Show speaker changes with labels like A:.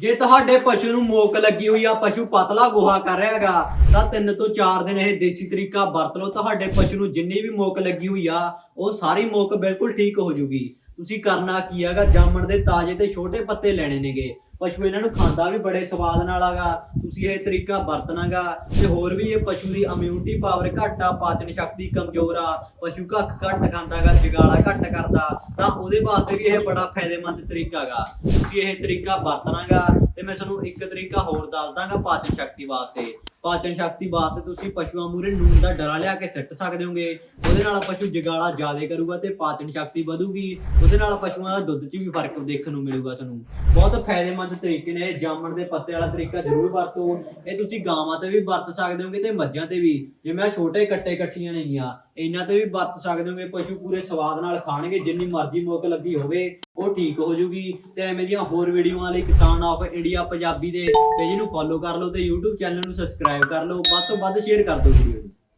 A: ਜੇ ਤੁਹਾਡੇ ਪਸ਼ੂ ਨੂੰ ਮੋਕ ਲੱਗੀ ਹੋਈ ਆ, ਪਸ਼ੂ ਪਤਲਾ ਗੋਹਾ ਕਰ ਰਿਹਾ ਹੈਗਾ, ਤਾਂ 3 ਤੋਂ 4 ਦਿਨ ਇਹ ਦੇਸੀ ਤਰੀਕਾ ਵਰਤ ਲਓ। ਤੁਹਾਡੇ ਪਸ਼ੂ ਨੂੰ ਜਿੰਨੀ ਵੀ ਮੋਕ ਲੱਗੀ ਹੋਈ ਆ, ਉਹ ਸਾਰੀ ਮੋਕ ਬਿਲਕੁਲ ਠੀਕ ਹੋ ਜੂਗੀ। ਤੁਸੀਂ ਕਰਨਾ ਕੀ ਹੈਗਾ, ਜਾਮਣ ਦੇ ਤਾਜ਼ੇ ਤੇ ਛੋਟੇ ਪੱਤੇ ਲੈਣੇ ਨੇਗੇ। ਪਸ਼ੂ ਇਹਨਾਂ ਨੂੰ ਖਾਂਦਾ ਵੀ ਬੜੇ ਸਵਾਦ ਨਾਲ ਆਗਾ ਤੁਸੀਂ ਇਹ ਤਰੀਕਾ ਵਰਤਣਾਗਾ ਤੇ ਹੋਰ ਵੀ ਇਹ ਪਸ਼ੂ ਦੀ ਇਮਿਊਨਿਟੀ ਪਾਵਰ ਘੱਟ ਆ, ਪਾਚਨ ਸ਼ਕਤੀ ਕਮਜ਼ੋਰ ਆ, ਪਸ਼ੂ ਕੱਖ ਘੱਟ ਖਾਂਦਾਗਾ, ਜਗਾਲਾ ਘੱਟ ਕਰਦਾ। ਤਾਂ ਉਹਦੇ ਵਾਸਤੇ ਵੀ ਇਹ ਬੜਾ ਫਾਇਦੇਮੰਦ ਤਰੀਕਾ ਗਾ ਤੁਸੀਂ ਇਹ ਤਰੀਕਾ ਵਰਤਣਾਗਾ ਤੇ ਮੈਂ ਤੁਹਾਨੂੰ ਇੱਕ ਤਰੀਕਾ ਹੋਰ ਦੱਸ ਦਾਂਗਾ ਪਾਚਨ ਸ਼ਕਤੀ ਵਾਸਤੇ। ਪਾਚਨ ਸ਼ਕਤੀ ਵਾਸਤੇ ਤੁਸੀਂ ਪਸ਼ੂਆਂ ਮੂਰੇ ਨੂਨ ਦਾ ਡਰਾ ਲਿਆ ਕੇ ਸਿੱਟ ਸਕਦੇ ਹੋਗੇ। ਉਹਦੇ ਨਾਲ ਪਸ਼ੂ ਜਗਾਲਾ ਜ਼ਿਆਦਾ ਕਰੂਗਾ ਤੇ ਪਾਚਨ ਸ਼ਕਤੀ ਵਧੂਗੀ। ਉਹਦੇ ਨਾਲ ਪਸ਼ੂਆਂ ਦਾ ਦੁੱਧ 'ਚ ਵੀ ਫ਼ਰਕ ਦੇਖਣ ਨੂੰ ਮਿਲੂਗਾ ਤੁਹਾਨੂੰ। ਬਹੁਤ ਫਾਇਦੇਮੰਦ ਤਰੀਕੇ ਨੇ। ਇਹ ਜਾਮਣ ਦੇ ਪੱਤੇ ਵਾਲਾ ਤਰੀਕਾ ਜ਼ਰੂਰ ਵਰਤੋ। ਇਹ ਤੁਸੀਂ ਗਾਵਾਂ ਤੇ ਵੀ ਵਰਤ ਸਕਦੇ ਹੋਗੇ ਤੇ ਮੱਝਾਂ ਤੇ ਵੀ। ਜਿਵੇਂ ਆ ਛੋਟੇ ਕੱਟੇ ਕੱਟੀਆਂ ਨੇਗੀਆਂ ਇਹਨਾਂ ਤੇ ਵੀ ਵਰਤ ਸਕਦੇ ਹੋਗੇ ਪਸ਼ੂ ਪੂਰੇ ਸਵਾਦ ਨਾਲ ਖਾਣਗੇ, ਜਿੰਨੀ ਮਰਜ਼ੀ ਮੁੱਕ ਲੱਗੀ ਹੋਵੇ, ਉਹ ਠੀਕ ਹੋ ਜੂਗੀ ਤੇ ਐਵੇਂ ਦੀਆਂ ਹੋਰ ਵੀਡੀਓਆਂ ਲਈ ਕਿਸਾਨ ਆਫ ਇੰਡੀਆ ਪੰਜਾਬੀ ਦੇ ਪੇਜ ਨੂੰ ਫੋਲੋ ਕਰ ਲਓ ਤੇ YouTube ਚੈਨਲ ਨੂੰ ਸਬਸਕ੍ਰਾਈਬ ਕਰ ਲਓ। ਵੱਧ ਤੋਂ ਵੱਧ ਸ਼ੇਅਰ ਕਰ ਦਿਓ ਵੀਡੀਓ ਨੂੰ।